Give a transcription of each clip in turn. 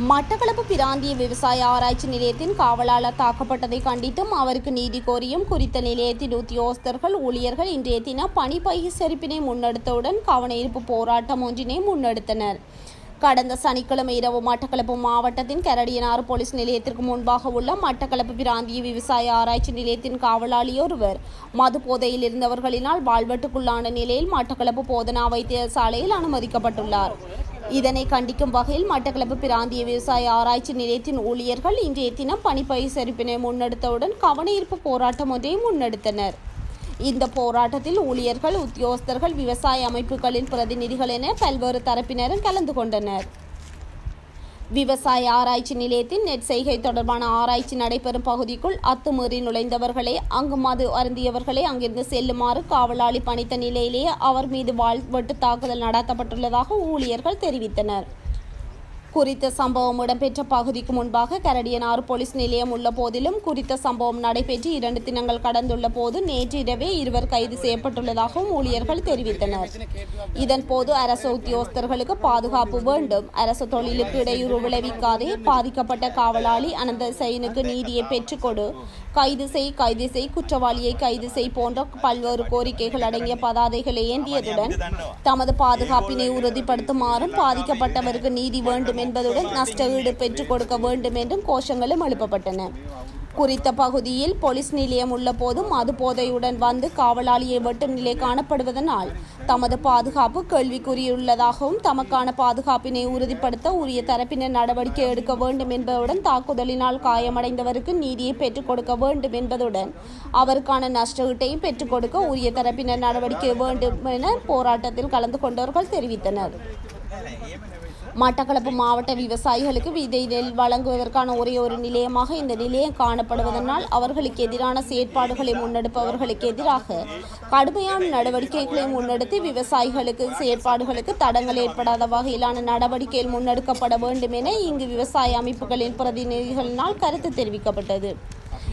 மட்டக்களப்பு பிராந்திய விவசாய ஆராய்ச்சி நிலையத்தின் காவலாளர் தாக்கப்பட்டதை கண்டித்தும் அவருக்கு நீதி கோரியும் குறித்த நிலையத்தின் உத்தியோகஸ்தர்கள் ஊழியர்கள் இன்றைய தினம் பணி பகிஷ்கரிப்பினை முன்னெடுத்தவுடன் கவனஈர்ப்பு போராட்டம் ஒன்றினை முன்னெடுத்தனர். கடந்த சனிக்கிழமை இரவு மட்டக்களப்பு மாவட்டத்தின் கரடியனாறு போலீஸ் நிலையத்திற்கு முன்பாக உள்ள மட்டக்களப்பு பிராந்திய விவசாய ஆராய்ச்சி நிலையத்தின் காவலாளி ஒருவர் மது போதையில் இருந்தவர்களினால் வாழ்வெட்டுக்குள்ளான நிலையில் மட்டக்களப்பு போதனா வைத்தியசாலையில் அனுமதிக்கப்பட்டுள்ளார். இதனை கண்டிக்கும் வகையில் மட்டக்களப்பு பிராந்திய விவசாய ஆராய்ச்சி நிலையத்தின் ஊழியர்கள் இன்றைய தினம் பணிப்பயிசரிப்பினை முன்னெடுத்தவுடன் கவனஈர்ப்பு போராட்டம் ஒன்றை முன்னெடுத்தனர். இந்த போராட்டத்தில் ஊழியர்கள் உத்தியோகஸ்தர்கள் விவசாய அமைப்புகளின் பிரதிநிதிகள் என பல்வேறு தரப்பினரும் கலந்து கொண்டனர். விவசாய ஆராய்ச்சி நிலையத்தின் நெட் செய்கை தொடர்பான ஆராய்ச்சி நடைபெறும் பகுதிக்குள் அத்துமீறி நுழைந்தவர்களே அங்கு மது அருந்தியவர்களே அங்கிருந்து செல்லுமாறு காவலாளி பணித்த நிலையிலேயே அவர் மீது வாழ்வெட்டு தாக்குதல் நடத்தப்பட்டுள்ளதாக ஊழியர்கள் தெரிவித்தனர். குறித்த சம்பவம் இடம்பெற்ற பகுதிக்கு முன்பாக கரடியனாறு போலீஸ் நிலையம் உள்ள போதிலும் குறித்த சம்பவம் நடைபெற்று இரண்டு தினங்கள் கடந்துள்ள போது நேற்று இரவே இருவர் கைது செய்யப்பட்டுள்ளதாகவும் ஊழியர்கள் தெரிவித்தனர். இதன் போது அரசு உத்தியோகஸ்தர்களுக்கு பாதுகாப்பு வேண்டும். அரசு தொழிலுக்கு இடையூறு விளைவிக்காதே பாதிக்கப்பட்ட காவலாளி அனந்த சைனுக்கு நீதியை பெற்றுக்கொடு கைது செய் கைது செய் குற்றவாளியை கைது செய் போன்ற பல்வேறு கோரிக்கைகள் அடங்கிய பதாதைகளை ஏந்தியதுடன் தமது பாதுகாப்பினை உறுதிப்படுத்துமாறும் பாதிக்கப்பட்டவருக்கு நீதி வேண்டும் என்பதுடன் நஷ்ட ஈடு பெற்றுக் கொடுக்க வேண்டும் என்றும் கோஷங்களும் எழுப்பப்பட்டன. குறித்த பகுதியில் போலீஸ் நிலையம் உள்ள போதும் மது போதையுடன் வந்து காவலாளியை வெட்டும் நிலை காணப்படுவதனால் தமது பாதுகாப்பு கேள்விக்குறியுள்ளதாகவும் தமக்கான பாதுகாப்பினை உறுதிப்படுத்த உரிய தரப்பினர் நடவடிக்கை எடுக்க வேண்டும் என்பதுடன் தாக்குதலினால் காயமடைந்தவருக்கு நீதியை பெற்றுக் கொடுக்க வேண்டும் என்பதுடன் அவருக்கான நஷ்டஈட்டையும் பெற்றுக் கொடுக்க உரிய தரப்பினர் நடவடிக்கை வேண்டும் என போராட்டத்தில் கலந்து கொண்டவர்கள் தெரிவித்தனர். மட்டக்களப்பு மாவட்ட விவசாயிகளுக்கு விதை நெல் வழங்குவதற்கான ஒரே ஒரு நிலையமாக இந்த நிலையம் காணப்படுவதனால் அவர்களுக்கு எதிரான செயற்பாடுகளை முன்னெடுப்பவர்களுக்கு எதிராக கடுமையான நடவடிக்கைகளை முன்னெடுத்து விவசாயிகளுக்கு செயற்பாடுகளுக்கு தடங்கள் ஏற்படாத வகையிலான நடவடிக்கைகள் முன்னெடுக்கப்பட வேண்டும் என இங்கு விவசாய அமைப்புகளின் பிரதிநிதிகளினால் கருத்து தெரிவிக்கப்பட்டது.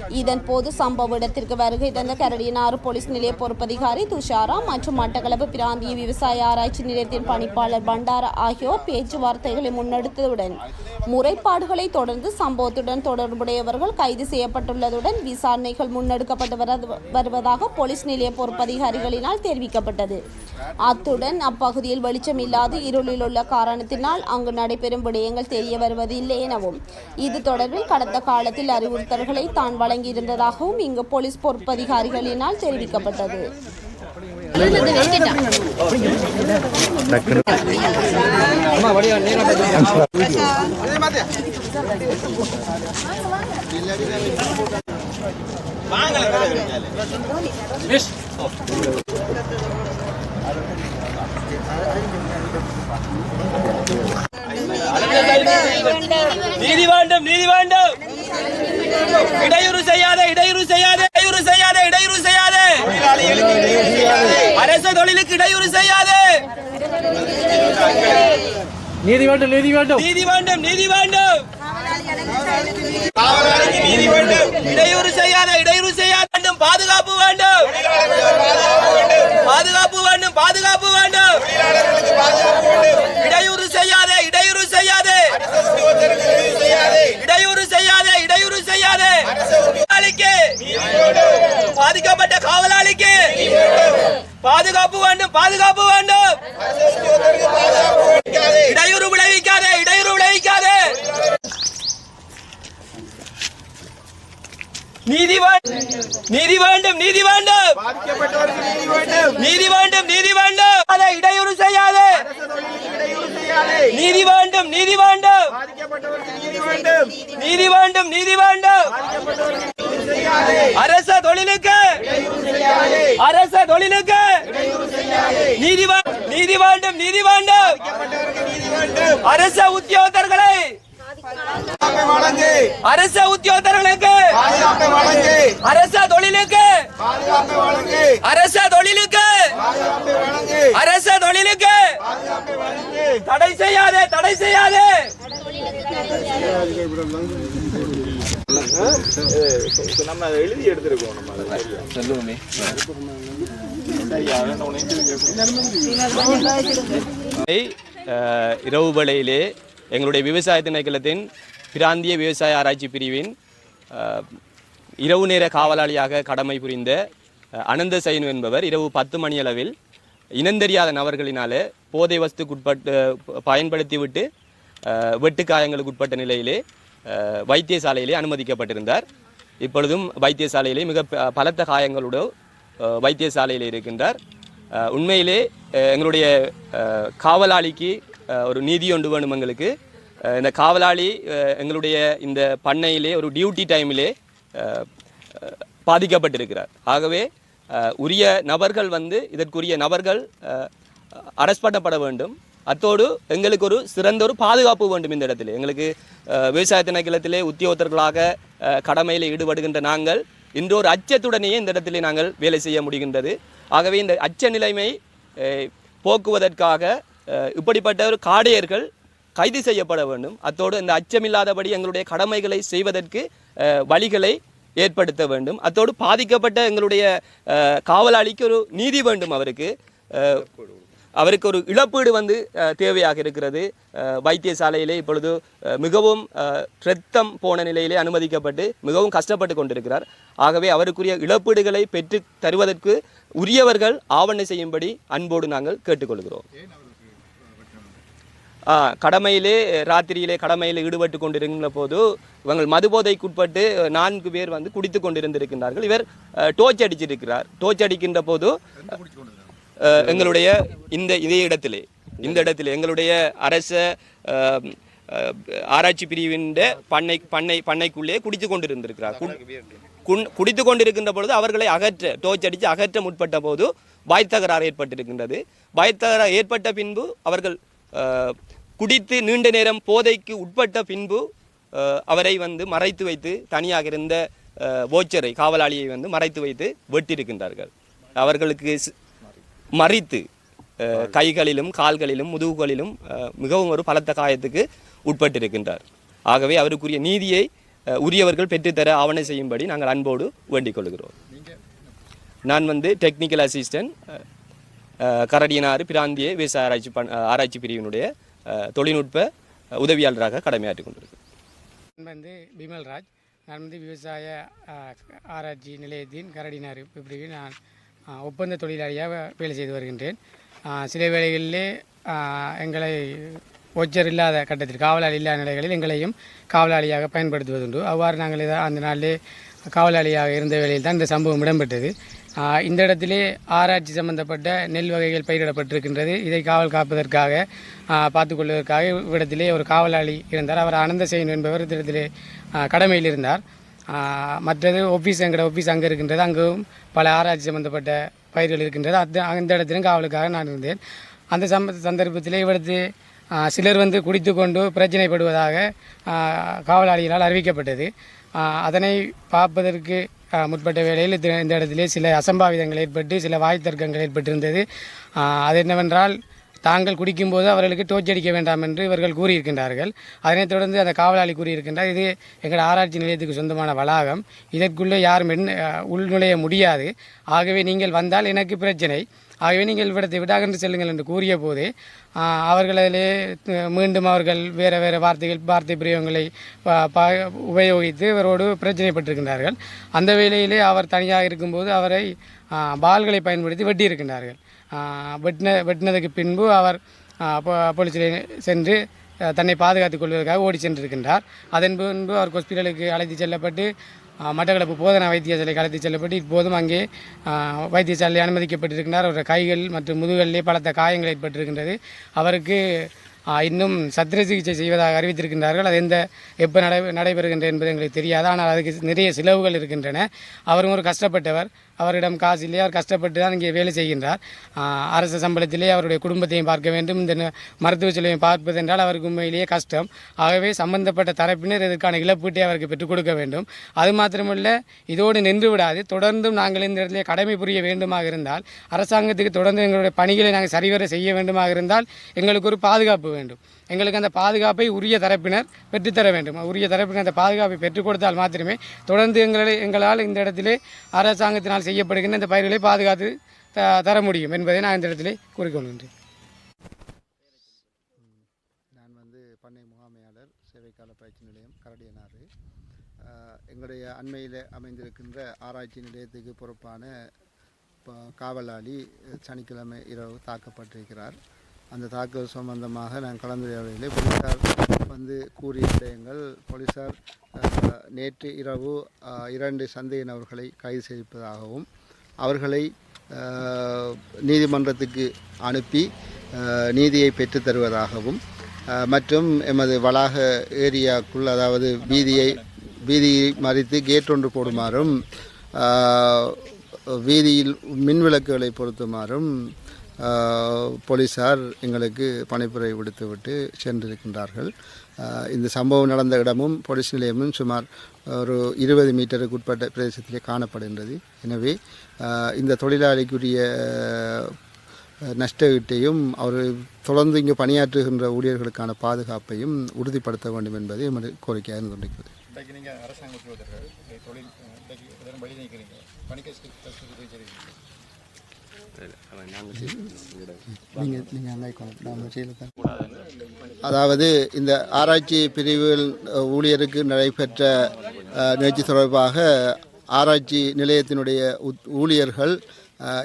இதன் போது சம்பவ இடத்திற்கு வருகை தந்த கரடியனாறு போலீஸ் நிலைய பொறுப்பதிகாரி துஷாரா மற்றும் மட்டக்களப்பு பிராந்திய விவசாய ஆராய்ச்சி நிலையத்தின் பணிப்பாளர் பண்டார ஆகியோர் பேச்சுவார்த்தைகளை முன்னெடுத்ததுடன் முறைப்பாடுகளை தொடர்ந்து சம்பவத்துடன் தொடர்புடையவர்கள் கைது செய்யப்பட்டுள்ளதுடன் விசாரணைகள் முன்னெடுக்கப்பட்டு வருவதாக போலீஸ் நிலைய பொறுப்பதிகாரிகளினால் தெரிவிக்கப்பட்டது. அத்துடன் அப்பகுதியில் வெளிச்சம் இல்லாது இருளில் உள்ள காரணத்தினால் அங்கு நடைபெறும் விடயங்கள் தெரிய வருவதில்லை எனவும் இது தொடர்பில் கடந்த காலத்தில் அறிவுறுத்தல்களை தான் வழங்கியிருந்ததாகவும் இங்கு போலீஸ் பொறுப்பதிகாரிகளினால் தெரிவிக்கப்பட்டது. நீதி வேண்டும் நீதி வேண்டும். இடையூறு செய்யாத இடையூறு செய்யாத இடையூறு செய்யாத இடையூறு செய்யாத. அரசு தொழிலுக்கு இடையூறு செய்யாத. நீதி வேண்டும் நீதி வேண்டும். நீதி வேண்டும் நீதி வேண்டும் காவலாளிக்கு நீதி வேண்டும் இடையூறு செய்யாத இடையூறு செய்யாத வேண்டும் பாதுகாப்பு வேண்டும் பாதுகாப்பு வேண்டும் பாதுகாப்பு வேண்டும் இடையூறு செய்யாதே இடையூறு செய்யாதே இடையூறு செய்யாதே இடையூறு செய்யாதே காவலாளிக்கு பாதிக்கப்பட்ட காவலாளிக்கு பாதுகாப்பு வேண்டும் பாதுகாப்பு வேண்டும் இடையூறு விளைவிக்காதே இடையூறு விளைவிக்காதே நீதி வேண்டும் நீதி வேண்டும். நீதி வேண்டும். நீதி வேண்டும் நீதி வேண்டும். அதை இடையூறு செய்யாதே. நீதி வேண்டும் நீதி வேண்டும். நீதி வேண்டும். நீதி வேண்டும் அரச தொழிலுக்கு. அரச தொழிலுக்கு. நீதி நீதி வேண்டும் நீதி வேண்டும். அரச உத்தியோகத்தர்களை அரச உத்தியோகத்தர்களுக்கு. அரச தொழிலுக்கு. அரச தொழிலுக்கு. அரச தொழிலுக்கு. தடை செய்யாதே தடை செய்யாதே. நம்ம அதை எழுதி எடுத்திருக்கோம் நம்ம சொல்லுவோமே இரவு வேளையிலே எங்களுடைய விவசாய திணைக்களத்தின் பிராந்திய விவசாய ஆராய்ச்சி பிரிவின் இரவு நேர காவலாளியாக கடமை புரிந்த அனந்த சைனு என்பவர் இரவு பத்து மணியளவில் இனந்தெரியாத நபர்களினாலே போதை வஸ்துக்குட்பட்டு பயன்படுத்திவிட்டு அஹ், வெட்டுக்காயங்களுக்கு உட்பட்ட நிலையிலே வைத்தியசாலையிலே அனுமதிக்கப்பட்டிருந்தார். இப்பொழுதும் வைத்தியசாலையிலே மிக பலத்த காயங்களோடு வைத்தியசாலையில் இருக்கின்றார். உண்மையிலே எங்களுடைய காவலாளிக்கு ஒரு நீதி ஒன்று வேணும் எங்களுக்கு. இந்த காவலாளி எங்களுடைய இந்த பண்ணையிலே ஒரு டியூட்டி டைமிலே பாதிக்கப்பட்டிருக்கிறார். ஆகவே உரிய நபர்கள் வந்து இதற்குரிய நபர்கள் அரெஸ்ட் பண்ணப்பட வேண்டும். அத்தோடு எங்களுக்கு ஒரு சிறந்த ஒரு பாதுகாப்பு வேண்டும் இந்த இடத்துல. எங்களுக்கு விவசாய திணைக்களத்திலே உத்தியோகத்தர்களாக கடமையில் ஈடுபடுகின்ற நாங்கள் இன்று ஒரு அச்சத்துடனேயே இந்த இடத்திலே நாங்கள் வேலை செய்ய முடிகின்றது. ஆகவே இந்த அச்ச நிலைமை போக்குவதற்காக இப்படிப்பட்ட ஒரு காடையர்கள் கைது செய்யப்பட வேண்டும். அத்தோடு இந்த அச்சமில்லாதபடி எங்களுடைய கடமைகளை செய்வதற்கு வழிகளை ஏற்படுத்த வேண்டும். அத்தோடு பாதிக்கப்பட்ட எங்களுடைய காவலாளிக்கு ஒரு நீதி வேண்டும் அவருக்கு. அவருக்கு ஒரு இழப்பீடு வந்து தேவையாக இருக்கிறது. வைத்தியசாலையிலே இப்பொழுது மிகவும் ரத்தம் போன நிலையிலே அனுமதிக்கப்பட்டு மிகவும் கஷ்டப்பட்டு கொண்டிருக்கிறார். ஆகவே அவருக்குரிய இழப்பீடுகளை பெற்று தருவதற்கு உரியவர்கள் ஆவணை செய்யும்படி அன்போடு நாங்கள் கேட்டுக்கொள்கிறோம். கடமையிலே ராத்திரியிலே கடமையில் ஈடுபட்டு கொண்டிருக்கின்ற போது இவங்கள் மதுபோதைக்குட்பட்டு நான்கு பேர் வந்து குடித்து கொண்டிருந்திருக்கின்றார்கள். இவர் டோச் அடிச்சிருக்கிறார். டோச் அடிக்கின்ற போது எங்களுடைய இந்த இதே இடத்திலே இந்த இடத்திலே எங்களுடைய அரச ஆராய்ச்சி பிரிவின் பண்ணை பண்ணை பண்ணைக்குள்ளே குடித்து கொண்டிருந்திருக்கிறார். குடித்து கொண்டிருக்கின்ற பொழுது அவர்களை அகற்ற டோச் அடித்து அகற்ற முற்பட்ட போது வாய் தகராறு ஏற்பட்டிருக்கின்றது. வாய் தகராறு ஏற்பட்ட பின்பு அவர்கள் குடித்து நீண்ட நேரம் போதைக்கு உட்பட்ட பின்பு அவரை வந்து மறைத்து வைத்து தனியாக இருந்த ஓச்சரை போச்சரை காவலாளியை வந்து மறைத்து வைத்து வெட்டியிருக்கின்றார்கள். அவர்களுக்கு மறித்து கைகளிலும் கால்களிலும் முதுகுகளிலும் மிகவும் ஒரு பலத்த காயத்துக்கு உட்பட்டிருக்கின்றார். ஆகவே அவருக்குரிய நீதியை உரியவர்கள் பெற்றுத்தர ஆவணை செய்யும்படி நாங்கள் அன்போடு வேண்டிக் கொள்கிறோம். நான் வந்து டெக்னிக்கல் அசிஸ்டன்ட் கரடியனாறு பிராந்திய விவசாய ஆராய்ச்சி பண் ஆராய்ச்சி பிரிவினுடைய தொழில்நுட்ப உதவியாளராக கடமையாற்றி கொண்டிருக்கிறேன் நான் வந்து பிமல்ராஜ். நான் வந்து விவசாய ஆராய்ச்சி நிலையத்தின் கரடினார். பிரிவில் நான் ஒப்பந்த தொழிலாளியாக வேலை செய்து வருகின்றேன். சில வேளைகளிலே எங்களை ஒச்சர் இல்லாத கட்டத்தில் காவலாளி இல்லாத நிலைகளில் எங்களையும் காவலாளியாக பயன்படுத்துவதுண்டு. அவ்வாறு நாங்கள் அந்த நாளிலே காவலாளியாக இருந்த வேளையில் தான் இந்த சம்பவம் இடம்பெற்றது. இந்த இடத்திலே ஆராய்ச்சி சம்பந்தப்பட்ட நெல் வகைகள் பயிரிடப்பட்டிருக்கின்றது. இதை காவல் காப்பதற்காக பார்த்து கொள்வதற்காக இவ்விடத்திலே ஒரு காவலாளி இருந்தார். அவர் அனந்த என்பவர் இடத்திலே கடமையில் இருந்தார். மற்றது ஒஃபீஸ் எங்கட ஒஃபீஸ் அங்கே இருக்கின்றது. அங்கும் பல ஆராய்ச்சி சம்பந்தப்பட்ட பயிர்கள் இருக்கின்றது. அது அந்த இடத்திலும் காவலுக்காக நான் இருந்தேன். அந்த சம்ப சந்தர்ப்பத்திலே இவரது சிலர் வந்து குடித்து கொண்டு பிரச்சனைப்படுவதாக காவலாளிகளால் அறிவிக்கப்பட்டது. அதனை பார்ப்பதற்கு முற்பட்ட வேளையில் இந்த இடத்திலே சில அசம்பாவிதங்கள் ஏற்பட்டு சில வாய் தர்க்கங்கள் ஏற்பட்டிருந்தது. அது என்னவென்றால் தாங்கள் குடிக்கும்போது அவர்களுக்கு டோச் அடிக்க வேண்டாம் என்று இவர்கள் கூறியிருக்கின்றார்கள். அதனைத் தொடர்ந்து அந்த காவலாளி கூறியிருக்கின்றார் இது எங்கள் ஆராய்ச்சி நிலையத்துக்கு சொந்தமான வளாகம். இதற்குள்ளே யாரும் உள்நுழைய முடியாது. ஆகவே நீங்கள் வந்தால் எனக்கு பிரச்சனை. ஆகவே நீங்கள் இவ்விடத்தை விடாகன்று செல்லுங்கள் என்று கூறிய போதே அவர்கள் அதிலே மீண்டும் அவர்கள் வேறு வேறு வார்த்தைகள் வார்த்தை பிரயோகங்களை ப- ப- உபயோகித்து இவரோடு பிரச்சனைப்பட்டிருக்கின்றார்கள். அந்த வேளையிலே அவர் தனியாக இருக்கும்போது அவரை பால்களை பயன்படுத்தி வெட்டியிருக்கின்றார்கள். வெட்டின வெட்டினதுக்கு பின்பு அவர் போலீஸில் சென்று தன்னை பாதுகாத்துக் கொள்வதற்காக ஓடி சென்றிருக்கின்றார். அதன் பின்பு அவர் ஹாஸ்பிட்டலுக்கு அழைத்து செல்லப்பட்டு மட்டக்களப்பு போதனா வைத்தியசாலைக்கு அழைத்து செல்லப்பட்டு இப்போதும் அங்கே வைத்தியசாலை அனுமதிக்கப்பட்டிருக்கின்றார். அவருடைய கைகள் மற்றும் முதுகலிலே பலத்த காயங்கள் ஏற்பட்டிருக்கின்றது. அவருக்கு இன்னும் சத்திர சிகிச்சை செய்வதாக அறிவித்திருக்கின்றார்கள். அது எந்த எப்போ நடை நடைபெறுகின்றது என்பது எங்களுக்கு தெரியாது. ஆனால் அதுக்கு நிறைய செலவுகள் இருக்கின்றன. அவரும் ஒரு கஷ்டப்பட்டவர். அவரிடம் காசு இல்லை அவர் கஷ்டப்பட்டு தான் இங்கே வேலை செய்கின்றார். அரசு சம்பளத்திலே அவருடைய குடும்பத்தையும் பார்க்க வேண்டும். இந்த மருத்துவ செலவையும் பார்ப்பது என்றால் அவருக்கு உண்மையிலேயே கஷ்டம். ஆகவே சம்பந்தப்பட்ட தரப்பினர் இதற்கான இழப்பீட்டை அவருக்கு பெற்றுக் கொடுக்க வேண்டும். அது மாத்திரமல்ல இதோடு நின்று விடாது. தொடர்ந்தும் நாங்கள் இந்த இடத்திலே கடமை புரிய வேண்டுமாக இருந்தால் அரசாங்கத்துக்கு தொடர்ந்து எங்களுடைய பணிகளை நாங்கள் சரிவர செய்ய வேண்டுமாக இருந்தால் எங்களுக்கு ஒரு பாதுகாப்பு வேண்டும். எங்களுக்கு அந்த பாதுகாப்பை உரிய தரப்பினர் பெற்றுத்தர வேண்டும். உரிய தரப்பினர் அந்த பாதுகாப்பை பெற்றுக் கொடுத்தால் மாத்திரமே தொடர்ந்து எங்களை எங்களால் இந்த இடத்திலே அரசாங்கத்தினால் செய்யப்படுகின்ற இந்த பயிர்களை பாதுகாத்து த தர முடியும் என்பதை நான் இந்த இடத்திலே கூறிக்கொள்கின்றேன் நான் வந்து பண்ணை முகாமையாளர் சேவைக்கால பயிற்சி நிலையம் கரடியனாறு. எங்களுடைய அண்மையில் அமைந்திருக்கின்ற ஆராய்ச்சி நிலையத்துக்கு பொறுப்பான காவலாளி சனிக்கிழமை இரவு தாக்கப்பட்டிருக்கிறார். அந்த தாக்குதல் சம்பந்தமாக நான் கலந்துரையாடலில் போலீஸார் வந்து கூறிய விடயங்கள் போலீஸார் நேற்று இரவு இரண்டு சந்தேக நபர்களை கைது செய்திருப்பதாகவும் அவர்களை நீதிமன்றத்துக்கு அனுப்பி நீதியை பெற்றுத் தருவதாகவும் மற்றும் எமது வளாக ஏரியாக்குள் அதாவது வீதியை வீதியை மறித்து கேட் ஒன்று போடுமாறும் வீதியில் மின் விளக்குகளை பொருத்துமாறும் போலீஸார் போலீசார் எங்களுக்கு பணிப்புரை விடுத்துவிட்டு சென்றிருக்கின்றார்கள். இந்த சம்பவம் நடந்த இடமும் போலீஸ் நிலையமும் சுமார் ஒரு இருபது மீட்டருக்கு உட்பட்ட பிரதேசத்திலே காணப்படுகின்றது. எனவே இந்த தொழிலாளிக்குரிய அஹ், நஷ்ட ஈட்டையும் அவர் தொடர்ந்து இங்கு பணியாற்றுகின்ற ஊழியர்களுக்கான பாதுகாப்பையும் உறுதிப்படுத்த வேண்டும் என்பது எமது கோரிக்கையாக இருந்து கொண்டிருக்கிறது அரசாங்கத்தில் தொழில் அதாவது இந்த ஆராய்ச்சி பிரிவில் ஊழியருக்கு நடைபெற்ற நிகழ்ச்சி தொடர்பாக ஆராய்ச்சி நிலையத்தினுடைய உத்- ஊழியர்கள்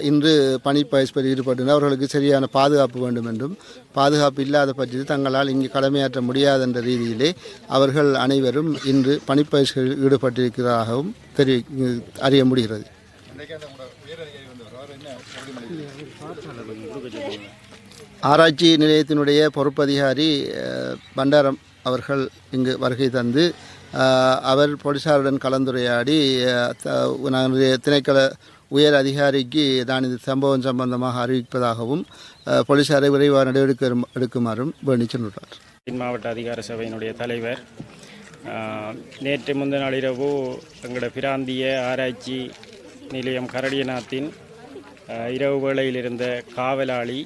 இன்று இன்று பணிப்பயிற்சியில் ஈடுபட்டனர் அவர்களுக்கு சரியான பாதுகாப்பு வேண்டும் என்றும் பாதுகாப்பு இல்லாத பட்சத்தில் தங்களால் இங்கு கடமையாற்ற முடியாது என்ற ரீதியிலே அவர்கள் அனைவரும் இன்று பணிப்பயிற்சிகளில் ஈடுபட்டிருக்கிறதாகவும் தெரி அறிய முடிகிறது. ஆராய்ச்சி நிலையத்தினுடைய பொறுப்பதிகாரி பண்டாரம் அவர்கள் இங்கு வருகை தந்து அவர் போலீசாருடன் கலந்துரையாடி திணைக்கள உயர் அதிகாரிக்கு நான் இந்த சம்பவம் சம்பந்தமாக அறிவிப்பதாகவும் போலீசாரை விரைவாக நடவடிக்கை எடுக்கும்- எடுக்குமாறும் வேண்டி சென்றுள்ளார் தென் மாவட்ட அதிகார சபையினுடைய தலைவர் நேற்று முந்தின இரவு எங்களோட பிராந்திய ஆராய்ச்சி நிலையம் கரடியநாத்தின் இரவு வேளையில் இருந்த காவலாளி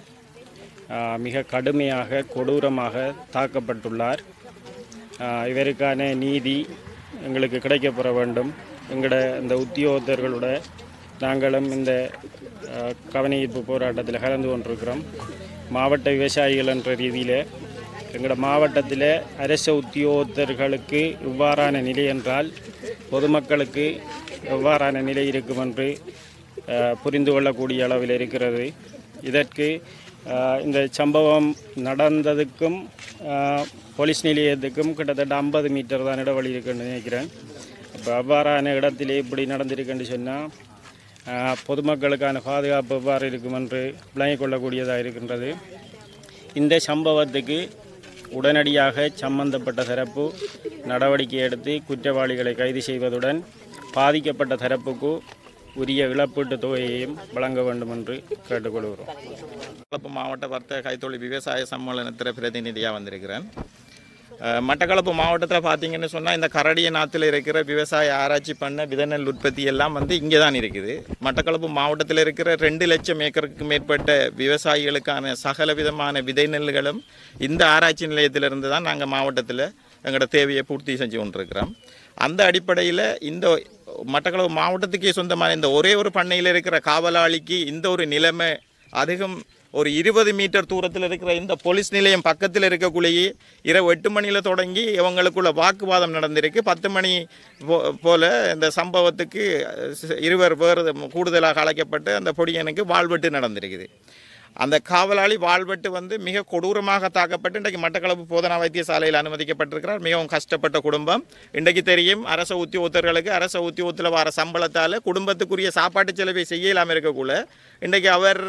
மிக கடுமையாக கொடூரமாக தாக்கப்பட்டுள்ளார். இவருக்கான நீதி எங்களுக்கு கிடைக்கப்பெற வேண்டும். எங்களோட இந்த உத்தியோகத்தர்களோட நாங்களும் இந்த ஆஹ், கவனஈர்ப்பு போராட்டத்தில் கலந்து கொண்டிருக்கிறோம். மாவட்ட விவசாயிகள் என்ற ரீதியில் எங்களோட மாவட்டத்தில் அரச உத்தியோகத்தர்களுக்கு இவ்வாறான நிலை என்றால் பொதுமக்களுக்கு எவ்வாறான நிலை இருக்கும் என்று புரிந்து கொள்ளக்கூடிய அளவில் இருக்கிறது. இதற்கு இந்த சம்பவம் நடந்ததுக்கும் போலீஸ் நிலையத்துக்கும் கிட்டத்தட்ட ஐம்பது மீட்டர் தான் இடவழி இருக்குன்னு நினைக்கிறேன். இப்போ அவ்வாறான இடத்திலே இப்படி நடந்திருக்குன்னு சொன்னால் பொதுமக்களுக்கான பாதுகாப்பு எவ்வாறு இருக்கும் என்று விளங்கிக் கொள்ளக்கூடியதாக இருக்கின்றது. இந்த சம்பவத்துக்கு உடனடியாக சம்பந்தப்பட்ட சிறப்பு நடவடிக்கை எடுத்து குற்றவாளிகளை கைது செய்வதுடன் பாதிக்கப்பட்ட தரப்புக்கு உரிய இழப்பீட்டு தொகையையும் வழங்க வேண்டும் என்று கேட்டுக்கொள்கிறோம். மட்டக்களப்பு மாவட்ட வர்த்தக கைத்தொழில் விவசாய சம்மேளனத்தில் பிரதிநிதியாக வந்திருக்கிறேன். மட்டக்களப்பு மாவட்டத்தில் பார்த்தீங்கன்னு சொன்னால் இந்த கரடிய நாத்தில் இருக்கிற விவசாய ஆராய்ச்சி பண்ண விதநெல் உற்பத்தி எல்லாம் வந்து இங்கே தான் இருக்குது. மட்டக்களப்பு மாவட்டத்தில் இருக்கிற ரெண்டு லட்சம் ஏக்கருக்கு மேற்பட்ட விவசாயிகளுக்கான சகல விதமான விதை நெல்களும் இந்த ஆராய்ச்சி நிலையத்திலிருந்து தான் நாங்கள் மாவட்டத்தில் எங்களோட தேவையை பூர்த்தி செஞ்சு கொண்டிருக்கிறோம். அந்த அடிப்படையில் இந்த மட்டக்களவு மாவட்டத்துக்கே சொந்தமான இந்த ஒரே ஒரு பண்ணையில் இருக்கிற காவலாளிக்கு இந்த ஒரு நிலைமை அதிகம் ஒரு இருபது மீட்டர் தூரத்தில் இருக்கிற இந்த போலீஸ் நிலையம் பக்கத்தில் இருக்கக்குள்ளேயே இரவு எட்டு மணியில் தொடங்கி இவங்களுக்குள்ள வாக்குவாதம் நடந்திருக்கு. பத்து மணி போ போல் இந்த சம்பவத்துக்கு இருவர் வேறு கூடுதலாக அழைக்கப்பட்டு அந்த பொடியனுக்கு வாழ்வெட்டு நடந்திருக்குது. அந்த காவலாளி வாழ்வெட்டு வந்து மிக கொடூரமாக தாக்கப்பட்டு இன்றைக்கு மட்டக்களப்பு போதனா வைத்தியசாலையில் அனுமதிக்கப்பட்டிருக்கிறார். மிகவும் கஷ்டப்பட்ட குடும்பம். இன்றைக்கு தெரியும் அரச உத்தியோகத்தர்களுக்கு அரச உத்தியோகத்தில் வர சம்பளத்தால் குடும்பத்துக்குரிய சாப்பாட்டு செலவை செய்ய இல்லாமல் இருக்கக்குள்ள இன்றைக்கு அவர்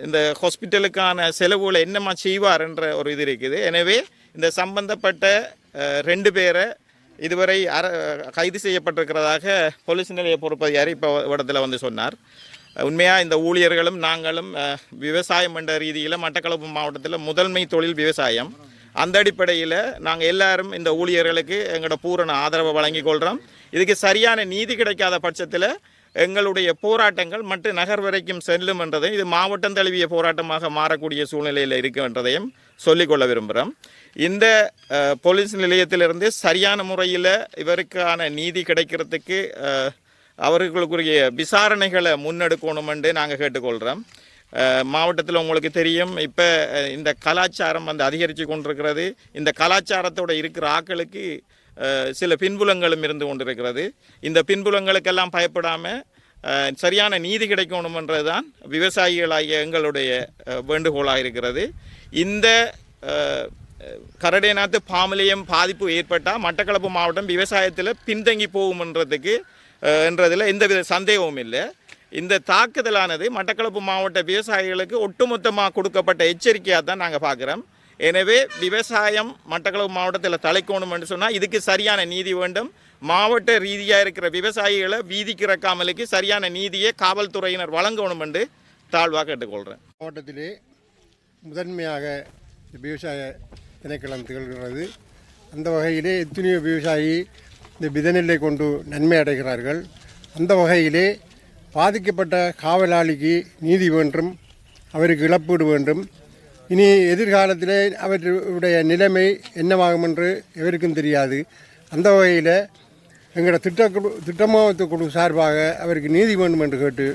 இந்த ஹாஸ்பிட்டலுக்கான செலவுகளை என்னம்மா செய்வார் என்ற ஒரு இது இருக்குது. எனவே இந்த சம்பந்தப்பட்ட ரெண்டு பேரை இதுவரை அர கைது செய்யப்பட்டிருக்கிறதாக போலீஸ் நிலைய பொறுப்பதிகாரி இப்போ இடத்துல வந்து சொன்னார். உண்மையாக இந்த ஊழியர்களும் நாங்களும் விவசாயம் என்ற ரீதியில் மட்டக்களப்பு மாவட்டத்தில் முதன்மை தொழில் விவசாயம். அந்த அடிப்படையில் நாங்கள் எல்லாரும் இந்த ஊழியர்களுக்கு எங்களோட பூரண ஆதரவை வழங்கி கொள்கிறோம் இதுக்கு சரியான நீதி கிடைக்காத பட்சத்தில் எங்களுடைய போராட்டங்கள் மற்ற நகர் வரைக்கும் செல்லும் என்றதையும் இது மாவட்டம் தழுவிய போராட்டமாக மாறக்கூடிய சூழ்நிலையில் இருக்கின்றதையும் சொல்லிக்கொள்ள விரும்புகிறோம் இந்த போலீஸ் நிலையத்திலிருந்து சரியான முறையில் இவருக்கான நீதி கிடைக்கிறதுக்கு அவர்களுக்குரிய விசாரணைகளை முன்னெடுக்கணும் என்று நாங்கள் கேட்டுக்கொள்கிறோம் மாவட்டத்தில் உங்களுக்கு தெரியும் இப்போ இந்த கலாச்சாரம் வந்து அதிகரித்து கொண்டிருக்கிறது. இந்த கலாச்சாரத்தோட இருக்கிற ஆக்களுக்கு சில பின்புலங்களும் இருந்து கொண்டிருக்கிறது. இந்த பின்புலங்களுக்கெல்லாம் பயப்படாமல் சரியான நீதி கிடைக்கணுமென்றது தான் விவசாயிகளாகிய எங்களுடைய வேண்டுகோளாக இருக்கிறது. இந்த கரடேநாத்து பாமலியம் பாதிப்பு ஏற்பட்டால் மட்டக்களப்பு மாவட்டம் விவசாயத்தில் பின்தங்கி போகும்ன்றதுக்கு என்றதில் எந்தவித சந்தேகமும் இல்லை. இந்த தாக்குதலானது மட்டக்களப்பு மாவட்ட விவசாயிகளுக்கு ஒட்டுமொத்தமாக கொடுக்கப்பட்ட எச்சரிக்கையாக தான் நாங்கள் பார்க்குறோம். எனவே விவசாயம் மட்டக்களப்பு மாவட்டத்தில் தலைக்கணும் என்று சொன்னால் இதுக்கு சரியான நீதி வேண்டும். மாவட்ட ரீதியாக இருக்கிற விவசாயிகளை வீதிக்கு இறக்காமலுக்கு சரியான நீதியை காவல்துறையினர் வழங்கணும் என்று தாழ்வாக கேட்டுக்கொள்கிறேன் மாவட்டத்திலே முதன்மையாக விவசாய திணைக்களம் திகழ்கிறது. அந்த வகையிலே எத்தனையோ விவசாயி இந்த விதநெல்லை கொண்டு நன்மை அடைகிறார்கள். அந்த வகையிலே பாதிக்கப்பட்ட காவலாளிக்கு நீதி வேண்டும் அவருக்கு இழப்பீடு வேண்டும். இனி எதிர்காலத்திலே அவருடைய நிலைமை என்னவாகும் என்று எவருக்கும் தெரியாது. அந்த வகையில் எங்களோட திட்ட குழு திட்டமாவத்து குழு சார்பாக அவருக்கு நீதி வேண்டும் என்று கேட்டு